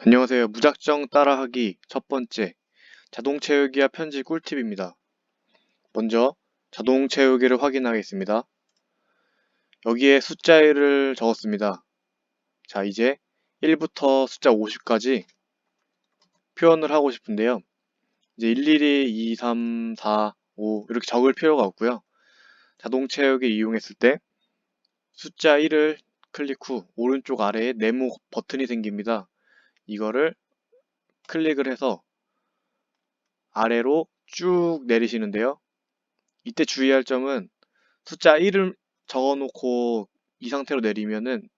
안녕하세요. 무작정 따라하기 첫 번째 자동 채우기와 편지 꿀팁입니다. 먼저 자동 채우기를 확인하겠습니다. 여기에 숫자 1을 적었습니다. 자, 이제 1부터 숫자 50까지 표현을 하고 싶은데요. 이제 일일이 2, 3, 4, 5 이렇게 적을 필요가 없고요. 자동 채우기 이용했을 때 숫자 1을 클릭 후 오른쪽 아래에 네모 버튼이 생깁니다. 이거를 클릭을 해서 아래로 쭉 내리시는데요. 이때 주의할 점은 숫자 1을 적어 놓고 이 상태로 내리면은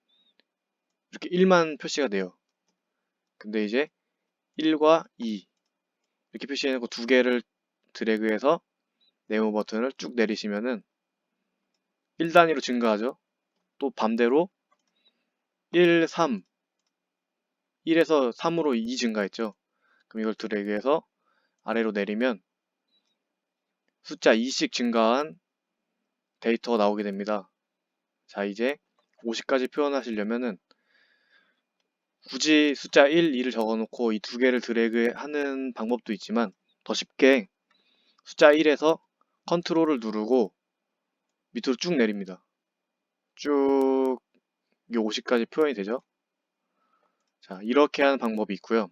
이렇게 1만 표시가 돼요. 근데 이제 1과 2 이렇게 표시해 놓고 두 개를 드래그해서 네모 버튼을 쭉 내리시면은 1단위로 증가하죠. 또 반대로 1, 3 1에서 3으로 2 증가했죠. 그럼 이걸 드래그해서 아래로 내리면 숫자 2씩 증가한 데이터가 나오게 됩니다. 자, 이제 50까지 표현하시려면은 굳이 숫자 1, 2를 적어놓고 이 두 개를 드래그하는 방법도 있지만 더 쉽게 숫자 1에서 컨트롤을 누르고 밑으로 쭉 내립니다. 쭉 이게 50까지 표현이 되죠. 자, 이렇게 하는 방법이 있고요.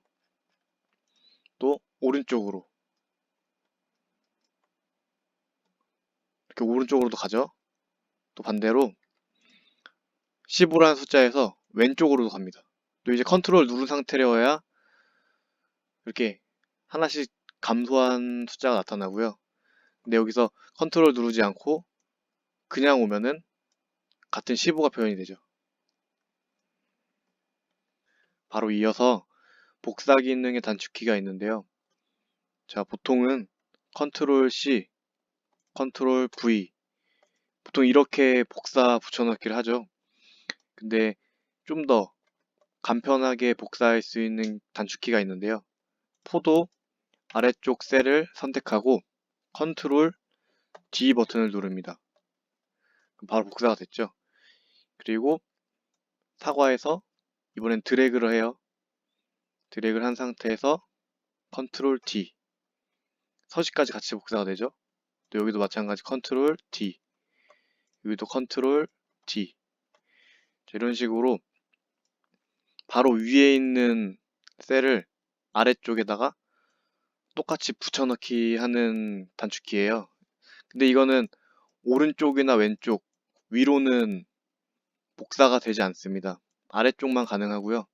또 오른쪽으로 이렇게 오른쪽으로도 가죠. 또 반대로 15라는 숫자에서 왼쪽으로도 갑니다. 또 이제 컨트롤 누른 상태여야 이렇게 하나씩 감소한 숫자가 나타나고요. 근데 여기서 컨트롤 누르지 않고 그냥 오면은 같은 15가 표현이 되죠. 바로 이어서 복사 기능의 단축키가 있는데요. 자, 보통은 컨트롤 C, 컨트롤 V 보통 이렇게 복사 붙여넣기를 하죠. 근데 좀 더 간편하게 복사할 수 있는 단축키가 있는데요. 포도 아래쪽 셀을 선택하고 컨트롤 D 버튼을 누릅니다. 바로 복사가 됐죠. 그리고 사과에서 이번엔 드래그를 해요. 드래그를 한 상태에서 컨트롤 D 서식까지 같이 복사가 되죠. 또 여기도 마찬가지 컨트롤 D 여기도 컨트롤 D 자, 이런 식으로 바로 위에 있는 셀을 아래쪽에다가 똑같이 붙여넣기 하는 단축키예요. 근데 이거는 오른쪽이나 왼쪽 위로는 복사가 되지 않습니다. 아래쪽만 가능하고요.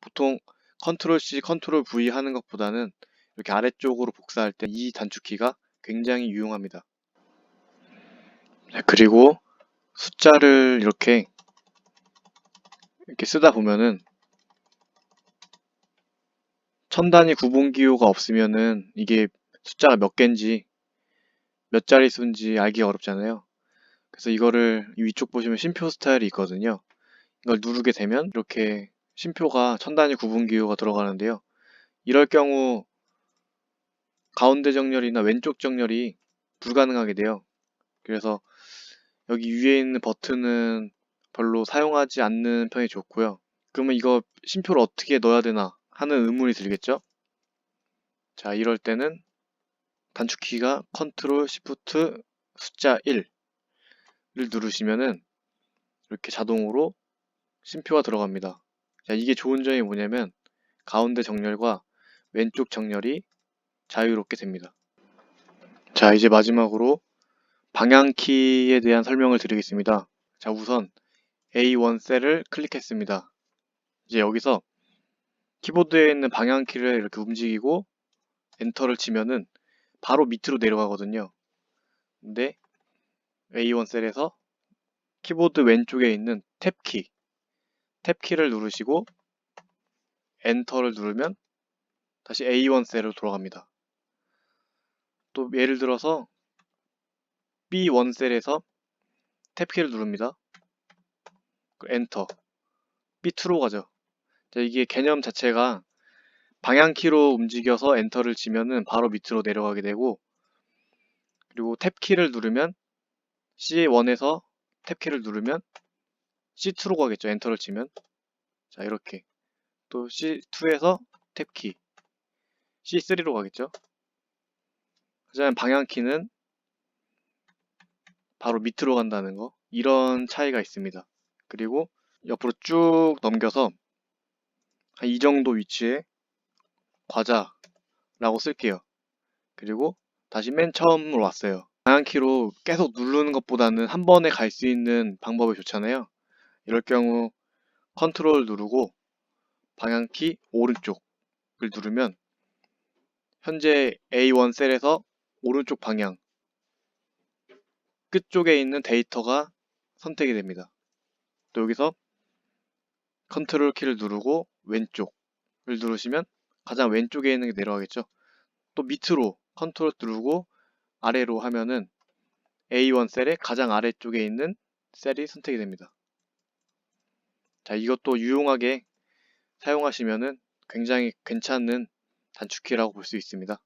보통 컨트롤 C, 컨트롤 V 하는 것보다는 이렇게 아래쪽으로 복사할 때 이 단축키가 굉장히 유용합니다. 네, 그리고 숫자를 이렇게 이렇게 쓰다 보면은 천 단위 구분 기호가 없으면은 이게 숫자가 몇 개인지 몇 자릿수인지 알기 어렵잖아요. 그래서 이거를 위쪽 보시면 심표 스타일이 있거든요. 이걸 누르게 되면 이렇게 심표가 천 단위 구분 기호가 들어가는데요. 이럴 경우 가운데 정렬이나 왼쪽 정렬이 불가능하게 돼요. 그래서 여기 위에 있는 버튼은 별로 사용하지 않는 편이 좋고요. 그러면 이거 심표를 어떻게 넣어야 되나 하는 의문이 들겠죠? 자, 이럴 때는 단축키가 컨트롤 시프트 숫자 1을 누르시면은 이렇게 자동으로 심표가 들어갑니다. 자, 이게 좋은 점이 뭐냐면 가운데 정렬과 왼쪽 정렬이 자유롭게 됩니다. 자, 이제 마지막으로 방향키에 대한 설명을 드리겠습니다. 자, 우선 A1 셀을 클릭했습니다. 이제 여기서 키보드에 있는 방향키를 이렇게 움직이고 엔터를 치면은 바로 밑으로 내려가거든요. 근데 A1 셀에서 키보드 왼쪽에 있는 탭키, 탭키를 누르시고 엔터를 누르면 다시 A1 셀로 돌아갑니다. 또 예를 들어서 B1 셀에서 탭키를 누릅니다. 엔터 B2로 가죠. 자, 이게 개념 자체가 방향키로 움직여서 엔터를 치면은 바로 밑으로 내려가게 되고 그리고 탭키를 누르면 C1에서 탭키를 누르면 C2로 가겠죠. 엔터를 치면. 자, 이렇게. 또 C2에서 탭키. C3로 가겠죠. 하지만 방향키는 바로 밑으로 간다는 거. 이런 차이가 있습니다. 그리고 옆으로 쭉 넘겨서 한 이 정도 위치에 과자라고 쓸게요. 그리고 다시 맨 처음으로 왔어요. 방향키로 계속 누르는 것보다는 한 번에 갈 수 있는 방법이 좋잖아요. 이럴 경우 컨트롤 누르고 방향키 오른쪽을 누르면 현재 A1 셀에서 오른쪽 방향 끝쪽에 있는 데이터가 선택이 됩니다. 또 여기서 컨트롤 키를 누르고 왼쪽을 누르시면 가장 왼쪽에 있는 게 내려가겠죠. 또 밑으로 컨트롤 누르고 아래로 하면은 A1 셀의 가장 아래쪽에 있는 셀이 선택이 됩니다. 자, 이것도 유용하게 사용하시면은 굉장히 괜찮은 단축키라고 볼 수 있습니다.